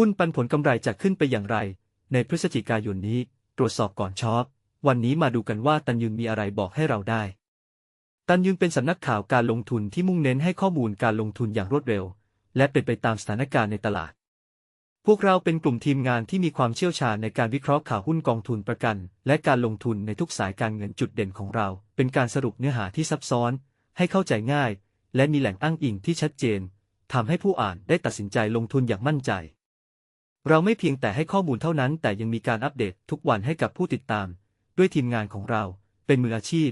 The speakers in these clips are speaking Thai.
หุ้นปันผลกำไรจะขึ้นไปอย่างไร ในพฤศจิกายนนี้ ตรวจสอบก่อนช็อป วันนี้มาดูกันว่าตันยุงมีอะไรบอกให้เราได้ ตันยุงเป็นสำนักข่าวการลงทุนที่มุ่งเน้นให้ข้อมูลการลงทุนอย่างรวดเร็ว และเป็นไปตามสถานการณ์ในตลาด พวกเราเป็นกลุ่มทีมงานที่มีความเชี่ยวชาญในการวิเคราะห์ข่าวหุ้นกองทุนประกัน และการลงทุนในทุกสายการเงินจุดเด่นของเรา เป็นการสรุปเนื้อหาที่ซับซ้อน ให้เข้าใจง่าย และมีแหล่งอ้างอิงที่ชัดเจนทำให้ผู้อ่านได้ตัดสินใจลงทุนอย่างมั่นใจ เราไม่เพียงแต่ให้ข้อมูลเท่านั้น แต่ยังมีการอัปเดตทุกวันให้กับผู้ติดตาม ด้วยทีมงานของเราเป็นมืออาชีพ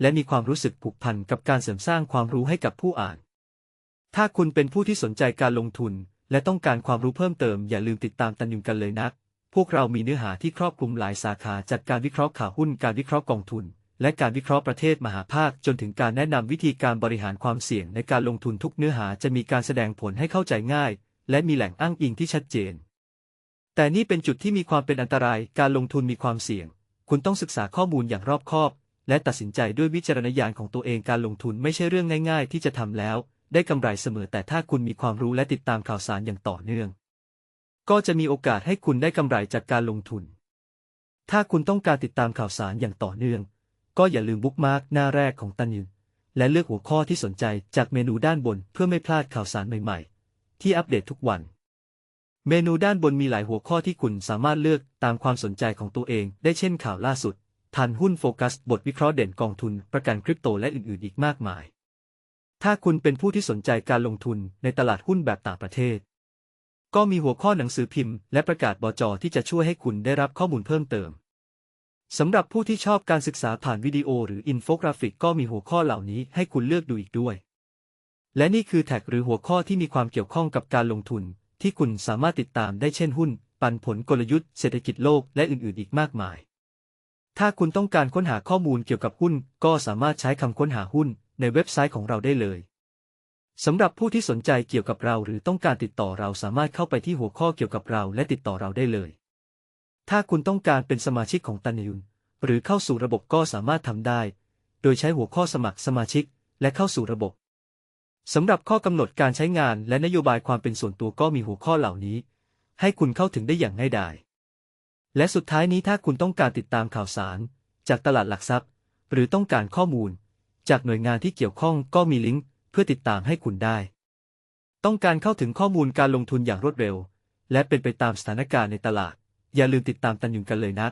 และมีความรู้สึกผูกพันกับการเสริมสร้างความรู้ให้กับผู้อ่าน ถ้าคุณเป็นผู้ที่สนใจการลงทุน และต้องการความรู้เพิ่มเติมอย่าลืมติดตามตันยุงกันเลยนะพวกเรามีเนื้อหาที่ครอบคลุมหลายสาขาจากการวิเคราะห์ข่าวหุ้นการวิเคราะห์กองทุน และการวิเคราะห์ประเทศมหาภาคจนถึงการแนะนำวิธีการบริหารความเสี่ยงในการลงทุนทุกเนื้อหาจะมีการแสดงผลให้เข้าใจง่าย และมีแหล่งอ้างอิงที่ชัดเจน แต่นี่เป็นจุดที่มีความเป็นอันตราย การลงทุนมีความเสี่ยง คุณต้องศึกษาข้อมูลอย่างรอบคอบ และตัดสินใจด้วยวิจารณญาณของตัวเอง การลงทุนไม่ใช่เรื่องง่ายๆ ที่จะทำแล้ว ได้กำไรเสมอ แต่ถ้าคุณมีความรู้และติดตามข่าวสารอย่างต่อเนื่อง ก็จะมีโอกาสให้คุณได้กำไรจากการลงทุน ถ้าคุณต้องการติดตามข่าวสารอย่างต่อเนื่อง ก็อย่าลืมบุ๊กมาร์กหน้าแรกของตันยุนและเลือกหัวข้อที่สนใจจากเมนูด้านบนเพื่อไม่พลาดข่าวสารใหม่ ๆ ที่อัปเดตทุกวัน เมนูด้านบนมีหลายหัวข้อที่คุณสามารถเลือกตามความสนใจของตัวเอง ได้เช่นข่าวล่าสุดทันหุ้นโฟกัส บทวิเคราะห์เด่นกองทุน ประกันคริปโตและอื่นๆ อีกมากมาย ถ้าคุณเป็นผู้ที่สนใจการลงทุนในตลาดหุ้นแบบต่างประเทศ ก็มีหัวข้อหนังสือพิมพ์ และประกาศบจที่จะช่วยให้คุณได้รับข้อมูลเพิ่มเติมสำหรับผู้ที่ชอบการศึกษาผ่านวิดีโอหรืออินโฟกราฟิกก็มีหัวข้อเหล่านี้ให้คุณเลือกดูอีกด้วย และนี่คือแท็กหรือหัวข้อที่มีความเกี่ยวข้องกับการลงทุน ที่คุณสามารถติดตามได้เช่นหุ้น ปันผลกลยุทธ์เศรษฐกิจโลกและอื่นๆ อีกมากมาย ถ้าคุณต้องการค้นหาข้อมูลเกี่ยวกับหุ้น ก็สามารถใช้คำค้นหาหุ้นในเว็บไซต์ของเราได้เลยสำหรับผู้ที่สนใจเกี่ยวกับเราหรือต้องการติดต่อเราสามารถเข้าไปที่หัวข้อเกี่ยวกับเราและติดต่อเราได้เลย ถ้าคุณต้องการเป็นสมาชิกของตันยุนหรือเข้าสู่ระบบก็สามารถทำได้ โดยใช้หัวข้อสมัครสมาชิก และเข้าสู่ระบบ สำหรับข้อกำหนดการใช้งานและนโยบายความเป็นส่วนตัวก็มีหัวข้อเหล่านี้ ให้คุณเข้าถึงได้อย่างง่ายดาย และสุดท้ายนี้ถ้าคุณต้องการติดตามข่าวสาร จากตลาดหลักทรัพย์ หรือต้องการข้อมูล จากหน่วยงานที่เกี่ยวข้องก็มีลิงก์เพื่อติดตามให้คุณได้ ต้องการเข้าถึงข้อมูลการลงทุนอย่างรวดเร็ว และเป็นไปตามสถานการณ์ในตลาด อย่าลืมติดตามตันยุงกันเลยนะ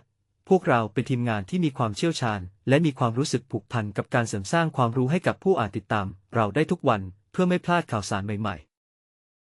พวกเราเป็นทีมงานที่มีความเชี่ยวชาญ และมีความรู้สึกผูกพันกับการเสริมสร้างความรู้ให้กับผู้อ่านติดตาม เราได้ทุกวัน เพื่อไม่พลาดข่าวสารใหม่ๆ